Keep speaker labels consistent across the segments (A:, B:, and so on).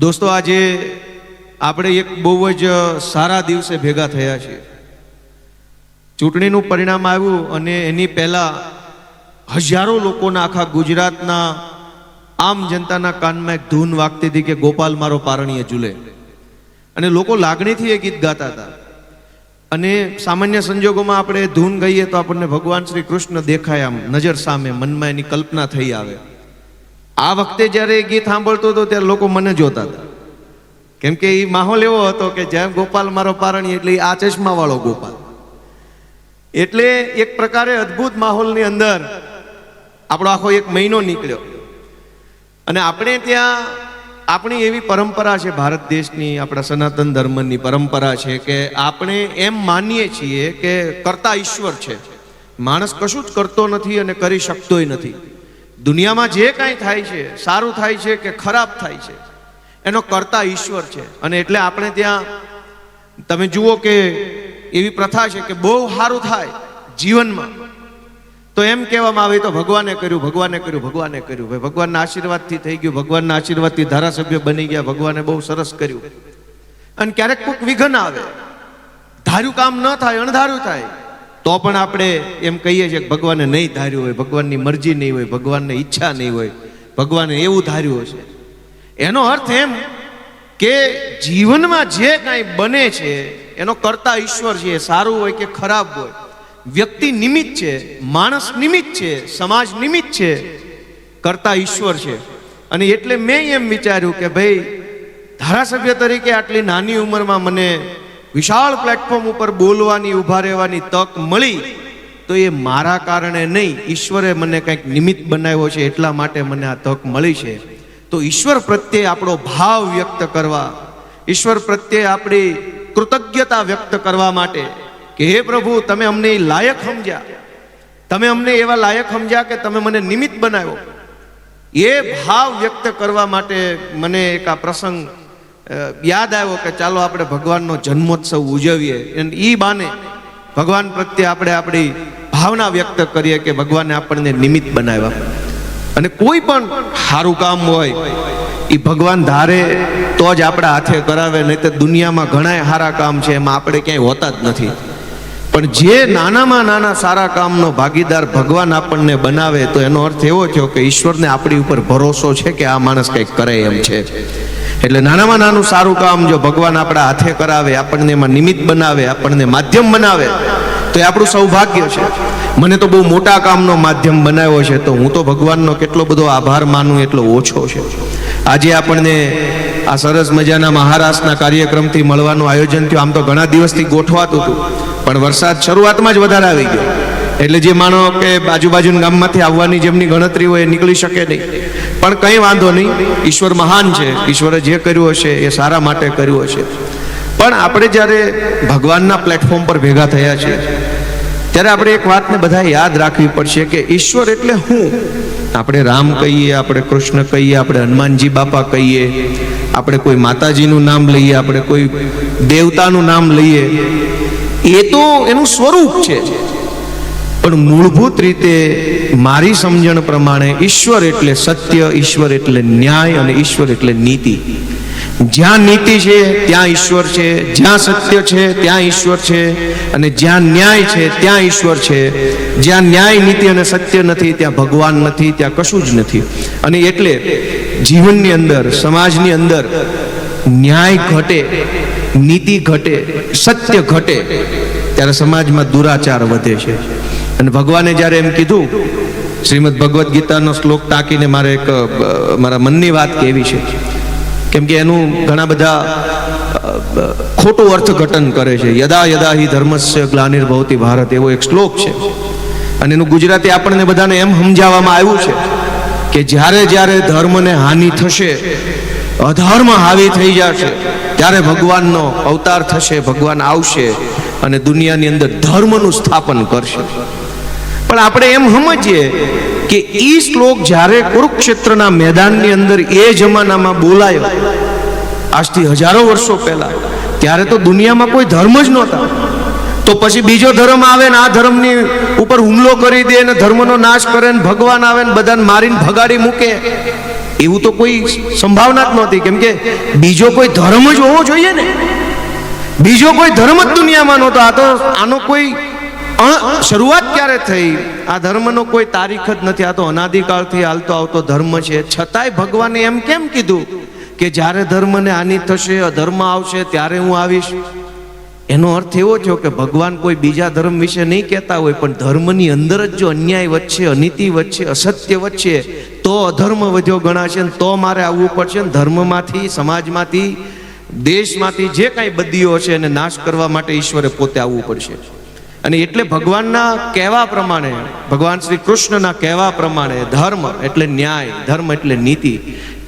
A: દોસ્તો, આજે આપણે એક બહુ જ સારા દિવસે ભેગા થયા છીએ. ચૂંટણીનું પરિણામ આવ્યું અને એની પહેલાં હજારો લોકોના આખા ગુજરાતના આમ જનતાના કાનમાં એક ધૂન વાગતી હતી કે ગોપાલ મારો પારણીય ઝૂલે. અને લોકો લાગણીથી એ ગીત ગાતા હતા. અને સામાન્ય સંજોગોમાં આપણે ધૂન ગઈએ તો આપણને ભગવાન શ્રી કૃષ્ણ દેખાય આમ નજર સામે, મનમાં એની કલ્પના થઈ આવે. આ વખતે જ્યારે એ ગીત સાંભળતો હતો ત્યારે લોકો મને જોતા હતા. કેમ કે એ માહોલ એવો હતો કે જેમ ગોપાલ મારો પારણી એટલે આ ચશ્મા વાળો ગોપાલ. એટલે એક પ્રકારે અદ્ભુત માહોલની અંદર આપણો આખો એક મહિનો નીકળ્યો. અને આપણે ત્યાં આપણી એવી પરંપરા છે, ભારત દેશની, આપણા સનાતન ધર્મની પરંપરા છે કે આપણે એમ માનીએ છીએ કે કરતા ઈશ્વર છે. માણસ કશું જ કરતો નથી અને કરી શકતોય નથી. દુનિયામાં જે કાંઈ થાય છે, સારું થાય છે કે ખરાબ થાય છે, એનો કરતા ઈશ્વર છે. અને એટલે આપણે ત્યાં, તમે જુઓ કે એવી પ્રથા છે કે બહુ સારું થાય જીવનમાં. તો એમ કહેવામાં આવે તો ભગવાને કર્યું ભગવાને કર્યું ભગવાને કર્યું. ભાઈ, ભગવાનના આશીર્વાદથી થઈ ગયું, ભગવાનના આશીર્વાદથી ધારાસભ્ય બની ગયા, ભગવાને બહુ સરસ કર્યું. અને ક્યારેક કોઈક વિઘન આવે. ધાર્યું કામ ન થાય, અણધાર્યું થાય. તો પણ આપણે એમ કહીએ છીએ કે ભગવાને નહીં ધાર્યું હોય, ભગવાનની મરજી નહીં હોય, ભગવાનને ઈચ્છા નહીં હોય, ભગવાને એવું ધાર્યું હશે. એનો અર્થ એમ કે જીવનમાં જે કાંઈ બને છે, એનો કરતા ઈશ્વર છે સારું હોય કે ખરાબ હોય, વ્યક્તિ નિમિત્ત છે, માણસ નિમિત્ત છે, સમાજ નિમિત્ત છે, કરતા ઈશ્વર છે. અને એટલે મેં એમ વિચાર્યું કે ભાઈ ધારાસભ્ય તરીકે આટલી નાની ઉંમરમાં મને વિશાળ પ્લેટફોર્મ ઉપર બોલવાની, ઊભા રહેવાની તક મળી, તો એ મારા કારણે નહીં. ઈશ્વરે મને કંઈક નિમિત્ત બનાવ્યો છે એટલા માટે મને આ તક મળી છે. તો ઈશ્વર પ્રત્યે આપણો ભાવ વ્યક્ત કરવા, ઈશ્વર પ્રત્યે આપણી કૃતજ્ઞતા વ્યક્ત કરવા માટે કે, હે પ્રભુ, તમે અમને લાયક સમજ્યા. તમે અમને એવા લાયક સમજ્યા કે તમે મને નિમિત્ત બનાવ્યો. એ ભાવ વ્યક્ત કરવા માટે મને એક આ પ્રસંગ યાદ આવ્યો કે ચાલો આપણે ભગવાનનો જન્મોત્સવ ઉજવીએ. અને એ બાને ભગવાન પ્રત્યે આપણે આપણી ભાવના વ્યક્ત કરીએ કે ભગવાને આપણને નિમિત્ત બનાવ્યા. અને કોઈ પણ સારું કામ હોય એ ભગવાન ધારે તો જ આપણા હાથે કરાવે, નહીં તો દુનિયામાં ઘણા સારા કામ છે, એમાં આપણે ક્યાંય હોતા જ નથી. પણ જે નાનામાં નાના સારા કામનો ભાગીદાર ભગવાન આપણને બનાવે, તો એનો અર્થ એવો થયો કે ઈશ્વરને આપણી ઉપર ભરોસો છે કે આ માણસ કંઈક કરે એમ છે. એટલે નાનામાં નાનું સારું કામ જો ભગવાન આપણા હાથે કરાવે, આપણને એમાં નિમિત્ત બનાવે, આપણને માધ્યમ બનાવે, તો એ આપણું સૌભાગ્ય છે. મને તો બહુ મોટા કામનો માધ્યમ બનાવ્યો છે, તો હું તો ભગવાનનો કેટલો બધો આભાર માનું એટલો ઓછો છે. આજે આપણને આ સરસ મજાના મહારાષ્ટ્રના કાર્યક્રમથી મળવાનું આયોજન થયું. આમ તો ઘણા દિવસથી ગોઠવાતું હતું, પણ વરસાદ શરૂઆતમાં જ વધારે આવી ગયો. એટલે જે માનો કે આજુબાજુના ગામમાંથી આવવાની જેમની ગણતરી હોય એ નીકળી શકે નહીં. પણ કંઈ વાંધો નહીં. ઈશ્વર મહાન છે. ઈશ્વરે જે કર્યું હશે એ સારા માટે કર્યું હશે. પણ આપણે જ્યારે ભગવાનના પ્લેટફોર્મ પર ભેગા થયા છીએ ત્યારે આપણે એક વાતને બધા યાદ રાખવી પડશે કે ઈશ્વર એટલે હું? આપણે રામ કહીએ, આપણે કૃષ્ણ કહીએ, આપણે હનુમાનજી બાપા કહીએ, આપણે કોઈ માતાજીનું નામ લઈએ, આપણે કોઈ દેવતાનું નામ લઈએ. એ તો એનું સ્વરૂપ છે. પણ મૂળભૂત રીતે મારી સમજણ પ્રમાણે ઈશ્વર એટલે સત્ય, ઈશ્વર એટલે ન્યાય અને ઈશ્વર એટલે નીતિ. જ્યાં નીતિ છે, ત્યાં ઈશ્વર છે, જ્યાં સત્ય છે, ત્યાં ઈશ્વર છે અને જ્યાં ન્યાય છે, ત્યાં ઈશ્વર છે. જ્યાં ન્યાય, નીતિ અને સત્ય નથી, ત્યાં ભગવાન નથી, ત્યાં કશું જ નથી. અને એટલે જીવનની અંદર, સમાજની અંદર ન્યાય ઘટે, નીતિ ઘટે, સત્ય ઘટે, ત્યારે સમાજમાં દુરાચાર વધે છે. અને ભગવાને જ્યારે એમ કીધું, શ્રીમદ ભગવદ્ ગીતાનો શ્લોક ટાંકીને મારે એક મારા મનની વાત કહેવી છે. કેમ કે એનું ઘણા બધા ખોટું અર્થઘટન કરે છે. યદા યદા હિ ધર્મસ્ય ગ્લાનિર્ભવતી ભારત, એવો એક શ્લોક છે. અને એનું ગુજરાતી આપણને બધાને એમ સમજાવવામાં આવ્યું છે કે જ્યારે જ્યારે ધર્મને હાનિ થશે, અધર્મ હાવી થઈ જશે, ત્યારે ભગવાનનો અવતાર થશે, ભગવાન આવશે અને દુનિયાની અંદર ધર્મનું સ્થાપન કરશે. પણ આપણે એમ સમજીએ કે એ શ્લોક જ્યારે કુરુક્ષેત્રના મેદાનની અંદર એ જમાનામાં બોલાયો, આજથી હજારો વર્ષો પહેલા, ત્યારે તો દુનિયામાં કોઈ ધર્મ જ નહોતા. તો પછી બીજો ધર્મ આવે ને આ ધર્મની ઉપર હુમલો કરી દે ને ધર્મનો નાશ કરે ને ભગવાન આવે ને બધાને મારીને ભગાડી મૂકે, એવું તો કોઈ સંભાવના જ નહોતી. કેમ કે બીજો કોઈ ધર્મ જ હોવો જોઈએ ને. બીજો કોઈ ધર્મ જ દુનિયામાં નહોતો. આ તો આનો કોઈ શરૂઆત ક્યારે થઈ? આ ધર્મનો કોઈ તારીખ જ નથી. આ તો અનાદિકાળથી હાલતો આવતો ધર્મ છે. છતાંય ભગવાને એમ કેમ કીધું કે જ્યારે ધર્મને હાનિ થશે, અધર્મ આવશે, ત્યારે હું આવીશ? એનો અર્થ એવો થયો કે ભગવાન કોઈ બીજા ધર્મ વિશે નહીં કહેતા હોય, પણ ધર્મની અંદર જ જો અન્યાય વચ્ચે અનીતિ વચ્ચે અસત્ય વચ્ચે તો અધર્મ વધ્યો ગણાશે ને તો મારે આવવું પડશે ને ધર્મમાંથી, સમાજમાંથી, દેશમાંથી જે કાંઈ બદીઓ છે એને નાશ કરવા માટે ઈશ્વરે પોતે આવવું પડશે. અને એટલે ભગવાનના કહેવા પ્રમાણે, ભગવાન શ્રી કૃષ્ણના કહેવા પ્રમાણે ધર્મ એટલે ન્યાય, ધર્મ એટલે નીતિ.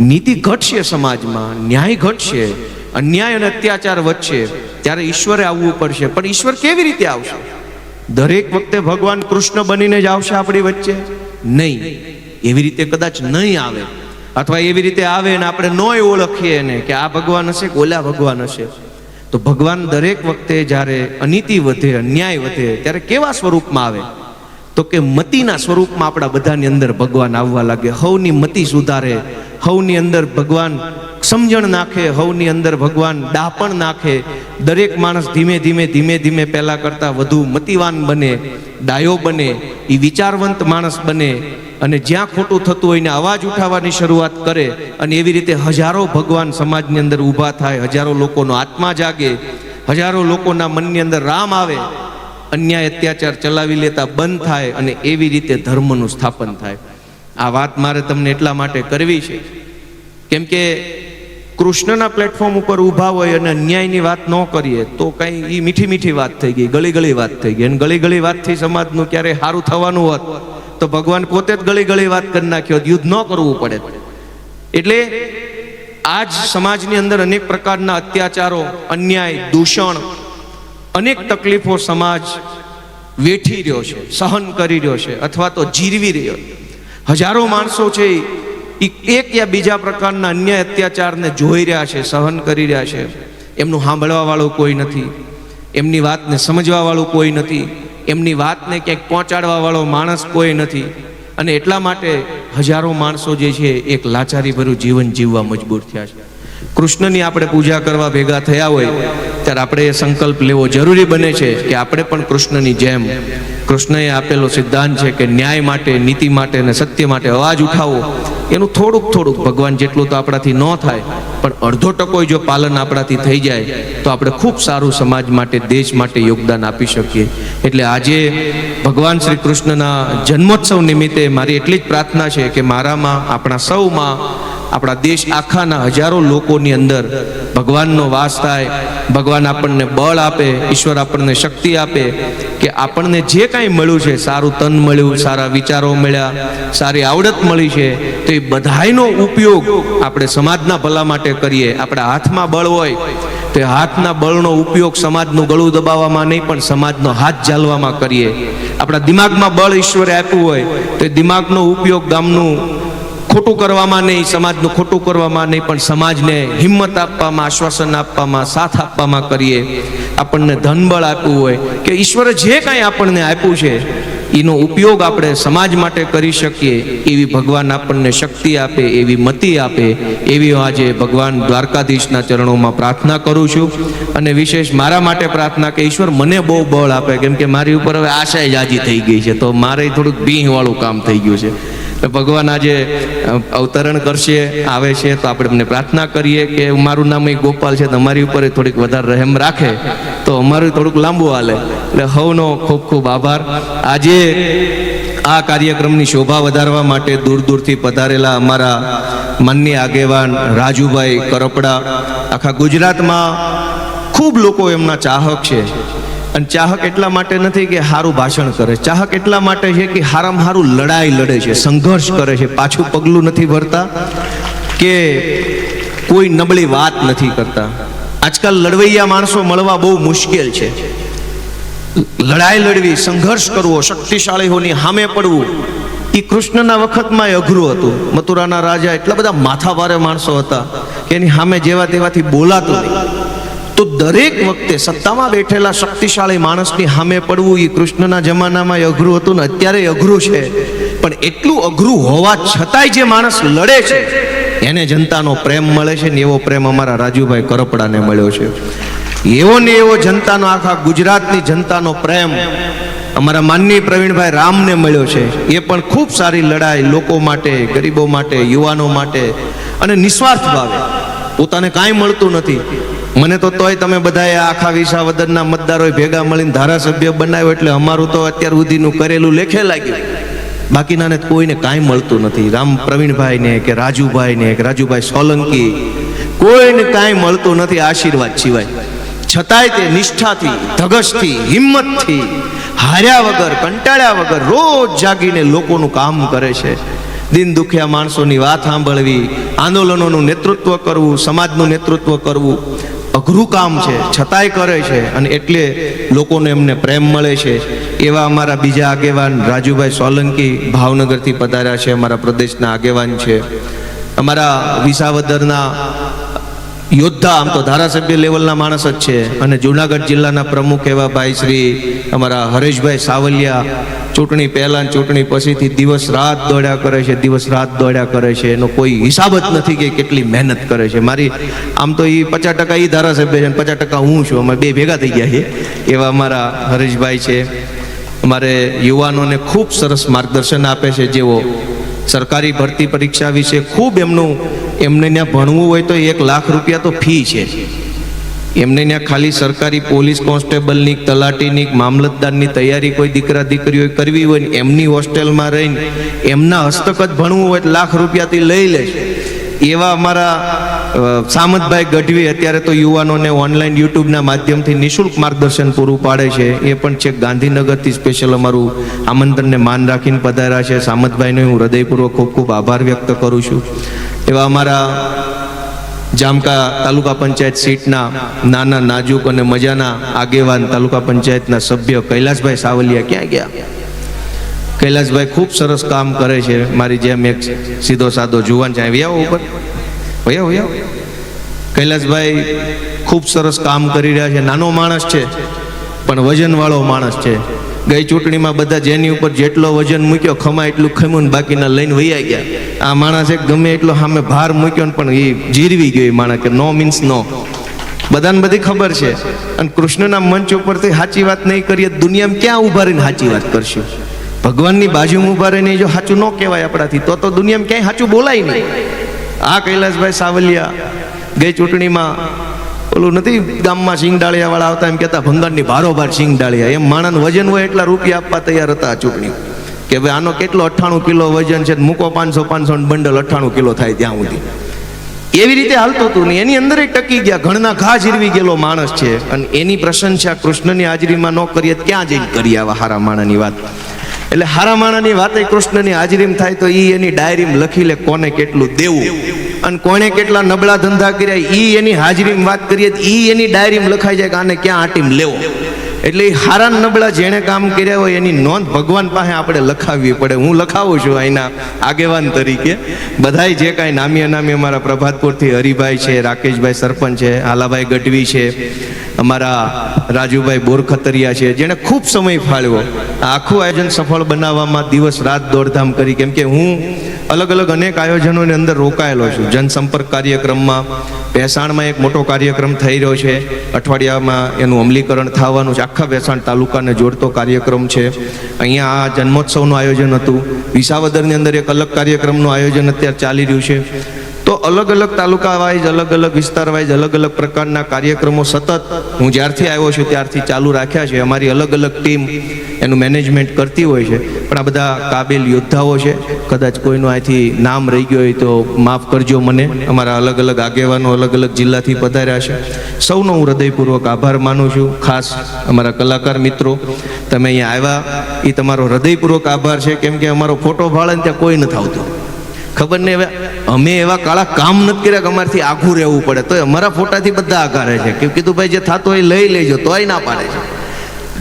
A: નીતિ ઘટશે સમાજમાં, ન્યાય ઘટશે, અન્યાય અને અત્યાચાર વધશે, ત્યારે ઈશ્વરે આવવું પડશે. પણ ઈશ્વર કેવી રીતે આવશે? દરેક વખતે ભગવાન કૃષ્ણ બનીને જ આવશે આપણી વચ્ચે? નહીં. એવી રીતે કદાચ નહીં આવે. અથવા એવી રીતે આવે ને આપણે નોય ઓળખીએ ને કે આ ભગવાન હશે કે ઓલા ભગવાન હશે. તો ભગવાન દરેક વખતે જ્યારે અનીતિ વધે, અન્યાય વધે, ત્યારે કેવા સ્વરૂપમાં આવે? તો કે મતિના સ્વરૂપમાં આપણા બધાની અંદર ભગવાન આવવા લાગે. હવની મતિ સુધારે, હવની અંદર ભગવાન સમજણ નાખે, હવની અંદર ભગવાન ડાપણ નાખે. દરેક માણસ ધીમે ધીમે ધીમે ધીમે પહેલાં કરતાં વધુ મતિવાન બને, ડાયો બને એ વિચારવંત માણસ બને. અને જ્યાં ખોટું થતું હોય ને અવાજ ઉઠાવવાની શરૂઆત કરે અને એવી રીતે હજારો ભગવાન સમાજની અંદર ઊભા થાય, હજારો લોકોનો આત્મા જાગે, હજારો લોકોના મનની અંદર રામ આવે, અન્યાય અત્યાચાર ચલાવી લેતા બંધ થાય અને એવી રીતે ધર્મનું સ્થાપન થાય. આ વાત મારે તમને એટલા માટે કરવી છે. કેમ કે કૃષ્ણના પ્લેટફોર્મ ઉપર ઊભા હોય અને અન્યાયની વાત ન કરીએ, તો કઈ એ મીઠી મીઠી વાત થઈ ગઈ, ગળી ગળી વાત થઈ ગઈ. અને ગળી ગળી વાતથી સમાજનું ક્યારે સારું થવાનું હોત તો ભગવાન પોતે જ ગળી ગળી વાત કરી નાખ્યો યુદ્ધ ન કરવું પડે. એટલે આજ સમાજની અંદર અનેક પ્રકારના અત્યાચારો, અન્યાય, દૂષણ, અનેક તકલીફો સમાજ વેઠી રહ્યો છે, સહન કરી રહ્યો છે, અથવા તો જીરવી રહ્યો હજારો માણસો છે એક યા બીજા પ્રકારના અન્યાય અત્યાચારને જોઈ રહ્યા છે, સહન કરી રહ્યા છે. એમનું સાંભળવા વાળું કોઈ નથી. એમની વાતને સમજવા વાળું કોઈ નથી. એમની વાતને ક્યાંક પહોંચાડવા વાળો માણસ કોઈ નથી. અને એટલા માટે હજારો માણસો જે છે, એક લાચારી ભર્યું જીવન જીવવા મજબૂર થયા છે. કૃષ્ણની આપણે પૂજા કરવા ભેગા થયા હોય, ત્યારે આપણે એ સંકલ્પ લેવો જરૂરી બને છે કે આપણે પણ કૃષ્ણની જેમ કૃષ્ણએ આપેલો સિદ્ધાંત છે કે ન્યાય માટે, નીતિ માટે અને સત્ય માટે અવાજ ઉઠાવો. એનું થોડુંક થોડુંક ભગવાન જેટલું તો આપણાથી ન થાય, પણ અડધો ટકો જો પાલન આપણાથી થઈ જાય, તો આપણે ખૂબ સારું સમાજ માટે, દેશ માટે યોગદાન આપી શકીએ. એટલે આજે ભગવાન શ્રી કૃષ્ણના જન્મોત્સવ નિમિત્તે મારી એટલી જ પ્રાર્થના છે કે મારામાં, આપણા સૌમાં આપણા દેશ આખાના હજારો લોકોની અંદર ભગવાનનો વાસ થાય, ભગવાન આપણને બળ આપે, ઈશ્વર આપણને શક્તિ આપે, કે આપણને જે કાંઈ મળ્યું છે, સારું તન મળ્યું, સારા વિચારો મળ્યા, સારી આવડત મળી છે, તો એ બધાયનો ઉપયોગ આપણે સમાજના ભલા માટે કરીએ. આપણા હાથમાં બળ હોય, તો હાથના બળનો ઉપયોગ સમાજનું ગળું દબાવવામાં નહીં, પણ સમાજનો હાથ ઝાલવામાં કરીએ. આપણા દિમાગમાં બળ ઈશ્વરે આપ્યું હોય, તો દિમાગનો ઉપયોગ ગામનું ખોટું કરવામાં નહીં, સમાજનું ખોટું કરવામાં નહીં, પણ સમાજને હિંમત આપવામાં, આશ્વાસન આપવામાં, સાથ આપવામાં કરીએ. આપણને ધનબળ આપ્યું હોય કે ઈશ્વરે જે કાંઈ આપણને આપ્યું છે, એનો ઉપયોગ આપણે સમાજ માટે કરી શકીએ, એવી ભગવાન આપણને શક્તિ આપે, એવી મતિ આપે, એવી આજે ભગવાન દ્વારકાધીશના ચરણોમાં પ્રાર્થના કરું છું. અને વિશેષ મારા માટે પ્રાર્થના કે ઈશ્વર મને બહુ બળ આપે, કેમ કે મારી ઉપર હવે આશા જાજી થઈ ગઈ છે, તો મારે થોડુંક ભીંહવાળું કામ થઈ ગયું છે. ભગવાન આજે અવતરણ કરશે, આવે છે, તો આપણે એમને પ્રાર્થના કરીએ કે મારું નામ એ ગોપાલ છે તમારી ઉપર થોડીક વધારે રહેમ રાખે. તો અમારું થોડુંક લાંબુ હાલે. એટલે હવનો ખૂબ ખૂબ આભાર. આજે આ કાર્યક્રમની શોભા વધારવા માટે દૂર દૂરથી પધારેલા અમારા મનની આગેવાન રાજુભાઈ કરપડા. આખા ગુજરાતમાં ખૂબ લોકો એમના ચાહક છે. અને ચાહક એટલા માટે નથી કે સારું ભાષણ કરે. ચાહક એટલા માટે છે કે હારામાં હારું લડાઈ લડે છે, સંઘર્ષ કરે છે, પાછું પગલું નથી ભરતા કે કોઈ નબળી વાત નથી કરતા. આજકાલ લડવૈયા માણસો મળવા બહુ મુશ્કેલ છે. લડાઈ લડવી, સંઘર્ષ કરવો, શક્તિશાળીઓની સામે પડવું એ કૃષ્ણના વખતમાં એ અઘરું હતું. મથુરાના રાજા એટલા બધા માથાભારે માણસો હતા કે એની સામે જેવા તેવાથી બોલાતું નહીં. તો દરેક વખતે સત્તામાં બેઠેલા શક્તિશાળી માણસની સામે પડવું એ કૃષ્ણના જમાનામાં અઘરું હતું ને અત્યારે અઘરું છે. પણ એટલું અઘરું હોવા છતાંય જે માણસ લડે છે, એને જનતાનો પ્રેમ મળે છે ને એવો પ્રેમ અમારા રાજુભાઈ કરપડાને મળ્યો છે. એવો ને એવો જનતાનો આખા ગુજરાતની જનતાનો પ્રેમ અમારા માનની પ્રવીણભાઈ રામને મળ્યો છે. એ પણ ખૂબ સારી લડાઈ લોકો માટે, ગરીબો માટે, યુવાનો માટે અને નિસ્વાર્થ ભાવે. પોતાને કાંઈ મળતું નથી. મને તો તોય તમે બધાએ આખા વિસાવદરના મતદારોએ ભેગા મળીને ધારાસભ્ય બનાવ્યો એટલે અમારું તો અત્યાર સુધીનું કરેલું લેખે લાગ્યું. બાકીનાને કોઈને કાંઈ મળતું નથી. રામ પ્રવીણભાઈને કે રાજુભાઈને કે રાજુભાઈ સોલંકી, કોઈને કાંઈ મળતું નથી આશીર્વાદ સિવાય. છતાંય તે નિષ્ઠાથી ધગશથી હિંમતથી, હાર્યા વગર, કંટાળ્યા વગર રોજ જાગીને લોકોનું કામ કરે છે. દિન દુખ્યા માણસોની વાત સાંભળવી, આંદોલનોનું નેતૃત્વ કરવું, સમાજનું નેતૃત્વ કરવું અઘરું કામ છે, છતાંય કરે છે અને એટલે લોકોને એમને પ્રેમ મળે છે. એવા અમારા બીજા આગેવાન રાજુભાઈ સોલંકી ભાવનગરથી પધાર્યા છે, અમારા પ્રદેશના આગેવાન છે. અમારા વિસાવદરના યોદ્ધા, આમ તો ધારાસભ્ય લેવલના માણસ જ છે. અને જુનાગઢ જિલ્લાના પ્રમુખ એવા ભાઈ શ્રી અમારા હરેશભાઈ સાવલિયા, ચૂંટણી પહેલાં ચૂંટણી પછીથી દિવસ રાત દોડ્યા કરે છે, દિવસ રાત દોડ્યા કરે છે. એનો કોઈ હિસાબ જ નથી કે કેટલી મહેનત કરે છે. મારી, આમ તો એ પચાસ ટકા એ ધારાસભ્ય છે અને પચાસ ટકા હું છું. અમે બે ભેગા થઈ ગયા છે એવા અમારા હરેશભાઈ છે. અમારે યુવાનોને ખૂબ સરસ માર્ગદર્શન આપે છે. જેઓ સરકારી ભરતી પરીક્ષા વિશે ખૂબ એમનું એમને ત્યાં ભણવું હોય તો એક લાખ રૂપિયા તો ફી છે. એમને ત્યાં ખાલી સરકારી પોલીસ કોન્સ્ટેબલની, તલાટીની, મામલતદારની તૈયારી કોઈ દીકરા દીકરીઓ કરવી હોય એમની હોસ્ટેલમાં રહીને એમના હસ્તક જ ભણવું હોય તો લાખ રૂપિયાથી લઈ લે એવા અમારા સામતભાઈ ગઢવી અત્યારે તો યુવાનોને ઓનલાઈન યુટ્યુબના માધ્યમથી નિઃશુલ્ક માર્ગદર્શન પૂરું પાડે છે. એ પણ છે ગાંધીનગરથી સ્પેશિયલ અમારું આમંત્રણને માન રાખીને પધાર્યા છે. સામતભાઈનો હું હૃદયપૂર્વક ખૂબ ખૂબ આભાર વ્યક્ત કરું છું. એવા અમારા જામકા તાલુકા પંચાયત સીટના નાના નાજુક અને મજાના આગેવાન તાલુકા પંચાયતના સભ્ય કૈલાસભાઈ સાવલિયા ક્યાં ગયા? કૈલાસભાઈ ખૂબ સરસ કામ કરે છે. મારી જેમ એક સીધો સાદો જુવાન છે. આવો ઉપર? વયા વયા કૈલાસભાઈ ખૂબ સરસ કામ કરી રહ્યા છે. નાનો માણસ છે, પણ વજનવાળો માણસ છે. ગઈ ચૂંટણીમાં બધા જેની ઉપર જેટલો વજન મૂક્યો, ખમા એટલું ખમ્યું બાકીના લઈને વૈયા ગયા. આ માણસે ગમે એટલો સામે ભાર મૂક્યો ને પણ એ જીરવી ગયો એ માણસ કે નો મીન્સ નો બધાને બધી ખબર છે. અને કૃષ્ણના મંચ ઉપરથી સાચી વાત નહીં કરીએ દુનિયામાં ક્યાં ઊભા રહીને સાચી વાત કરશું? ભગવાનની બાજુમાં ઊભા રહીને જો સાચું ન કહેવાય આપણાથી, તો તો દુનિયામાં ક્યાંય સાચું બોલાય નહીં. આ કૈલાસભાઈ સાવલિયા ગઈ ચૂંટણીમાં ઓલું નથી ગામમાં સિંગડાળિયા વાળા આવતા એમ કહેતા, ભંગારની ભારોભાર સિંગડાળિયા એમ માણસ વજન હોય એટલા રૂપિયા આપવા તૈયાર હતા ચૂંટણી. કે ભાઈ આનો કેટલો અઠ્ઠાણું કિલો વજન છે મૂકો પાંચસો પાંચસો બંડલ અઠ્ઠાણું કિલો થાય ત્યાં સુધી. એવી રીતે હાલતું હતું ને એની અંદર ટકી ગયા ઘણના ઘા જીરવી ગયેલો માણસ છે. અને એની પ્રશંસા કૃષ્ણની હાજરીમાં ન કરીએ ક્યાં જઈને કરીએ આવા હારા માણાની વાત. એટલે હારા માણાની વાતે કૃષ્ણની હાજરીમાં થાય તો એ એની ડાયરીમાં લખી લે કોને કેટલું દેવું. અને કોણે કેટલા નબળા ધંધા કર્યા ઈ એની હાજરીમાં વાત કરીએ ઈ એની ડાયરીમાં લખાઈ જાય કે આને ક્યાં આટીમ લેવો. એટલે એ હારા નબળા જેણે કામ કર્યા હોય એની નોંધ ભગવાન પાસે આપણે લખાવવી પડે. હું લખાવું છું અહીંના આગેવાન તરીકે. બધાય જે કાંઈ નામી અનામી અમારા પ્રભાતપુરથી હરિભાઈ છે, રાકેશભાઈ સરપંચ છે, આલાભાઈ ગઢવી છે અમારા રાજુભાઈ બોરખતરિયા છે, જેણે ખૂબ સમય ફાળ્યો. આ આખું આયોજન સફળ બનાવવામાં દિવસ રાત દોડધામ કરી. કેમ કે હું અલગ અલગ અનેક આયોજનોની અંદર રોકાયેલો છું. જનસંપર્ક કાર્યક્રમમાં ભેસાણમાં એક મોટો કાર્યક્રમ થઈ રહ્યો છે. અઠવાડિયામાં એનું અમલીકરણ થવાનું છે. આખા ભેસાણ તાલુકાને જોડતો કાર્યક્રમ છે. અહીંયા આ જન્મોત્સવનું આયોજન હતું. વિસાવદરની અંદર એક અલગ કાર્યક્રમનું આયોજન અત્યારે ચાલી રહ્યું છે. તો અલગ અલગ તાલુકા વાઇઝ અલગ અલગ વિસ્તાર વાઇઝ અલગ અલગ પ્રકારના કાર્યક્રમો સતત હું જ્યારથી આવ્યો છું ત્યારથી ચાલુ રાખ્યા છે. અમારી અલગ અલગ ટીમ એનું મેનેજમેન્ટ કરતી હોય છે. પણ આ બધા કાબિલ યોદ્ધાઓ છે. કદાચ કોઈનું અહીંથી નામ રહી ગયું હોય તો માફ કરજો મને. અમારા અલગ અલગ આગેવાનો અલગ અલગ જિલ્લાથી પધાર્યા છે. સૌનો હું હૃદયપૂર્વક આભાર માનું છું. ખાસ અમારા કલાકાર મિત્રો, તમે અહીંયા આવ્યા. એ તમારો હૃદયપૂર્વક આભાર છે. કેમ કે અમારો ફોટો ભાળે ત્યાં કોઈ નથી આવતું ખબર નહીં હવે અમે એવા કાળા કામ નથી કર્યા કે અમારથી આઘું રહેવું પડે. તો અમારા ફોટાથી બધા આઘારે છે. કે કીધું ભાઈ, જે થતો એ લઈ લેજો, તોય ના પાડે છે.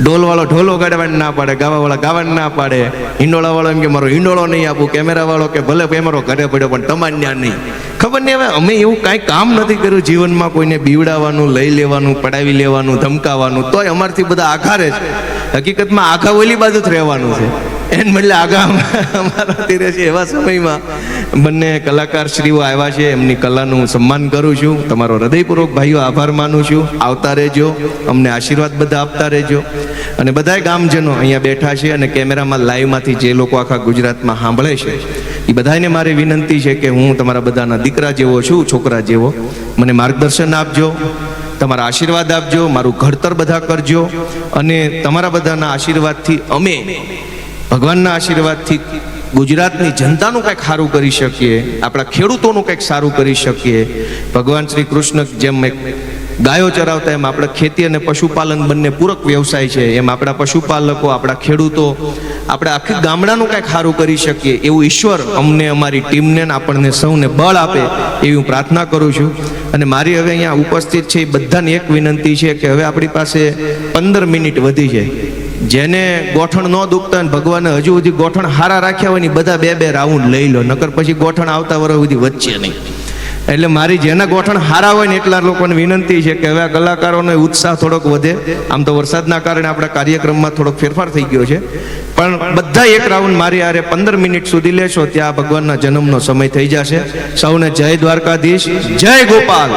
A: ઢોલવાળો ઢોલો ગાડવાને ના પાડે, ગાવાવાળા ગાવાને ના પાડે. હિંડોળાવાળો એમ કે મારો હિંડોળો નહીં આપું, કેમેરાવાળો કે ભલે કેમેરો ઘરે પડ્યો પણ તમારે ત્યાં નહીં. ખબર નહીં હવે અમે એવું કાંઈ કામ નથી કર્યું જીવનમાં કોઈને બીવડાવવાનું, લઈ લેવાનું, પડાવી લેવાનું ધમકાવવાનું તોય અમારથી બધા આઘારે છે. હકીકતમાં આઘા ઓલી બાજુ જ રહેવાનું છે. એને બદલે આગા અમારા તીરે છે એવા સમયમાં બંને કલાકાર શ્રીઓ આવ્યા છે. એમની કલાનું સન્માન કરું છું. તમારો હૃદયપૂર્વક ભાઈઓ આભાર માનું છું. આવતા રહેજો. અમને આશીર્વાદ બધા આપતા રહેજો. અને બધાય ગામજનો અહીંયા બેઠા છે અને કેમેરામાં લાઈવમાંથી જે લોકો આખા ગુજરાતમાં સાંભળે છે, એ બધાને મારી વિનંતી છે કે હું તમારા બધાના દીકરા જેવો છું, છોકરા જેવો. મને માર્ગદર્શન આપજો. તમારા આશીર્વાદ આપજો. મારું ઘડતર બધા કરજો. અને તમારા બધાના આશીર્વાદથી અમે ભગવાનના આશીર્વાદથી ગુજરાતની જનતાનું કંઈક સારું કરી શકીએ, આપણા ખેડૂતોનું કંઈક સારું કરી શકીએ. ભગવાન શ્રી કૃષ્ણ જેમ એક ગાયો ચરાવતા એમ આપણે ખેતી અને પશુપાલન બંને પૂરક વ્યવસાય છે, એમ આપણા પશુપાલકો, આપણા ખેડૂતો, આપણે આખી ગામડાનું કંઈક સારું કરી શકીએ. એવું ઈશ્વર અમને, અમારી ટીમને આપણને સૌને બળ આપે એવી હું પ્રાર્થના કરું છું. અને મારી હવે અહીંયા ઉપસ્થિત છે એ બધાને એક વિનંતી છે કે હવે આપણી પાસે પંદર મિનિટ વધી છે જેને ગોઠણ ન દુખતા ભગવાને હજુ સુધી ગોઠણ હારા રાખ્યા હોય ને બધા બે બે રાઉન્ડ લઈ લો. નકર પછી ગોઠણ આવતા વર્ષ સુધી વચ્ચે નહીં. એટલે મારી જેના ગોઠણ હારા હોય ને એટલા લોકોને વિનંતી છે કે હવે આ કલાકારોનો ઉત્સાહ થોડોક વધે. આમ તો વરસાદના કારણે આપણા કાર્યક્રમમાં થોડોક ફેરફાર થઈ ગયો છે. પણ બધા એક રાઉન્ડ મારી આરે પંદર મિનિટ સુધી લેશો ત્યાં ભગવાનના જન્મનો સમય થઈ જશે. સૌને જય દ્વારકાધીશ. જય ગોપાલ.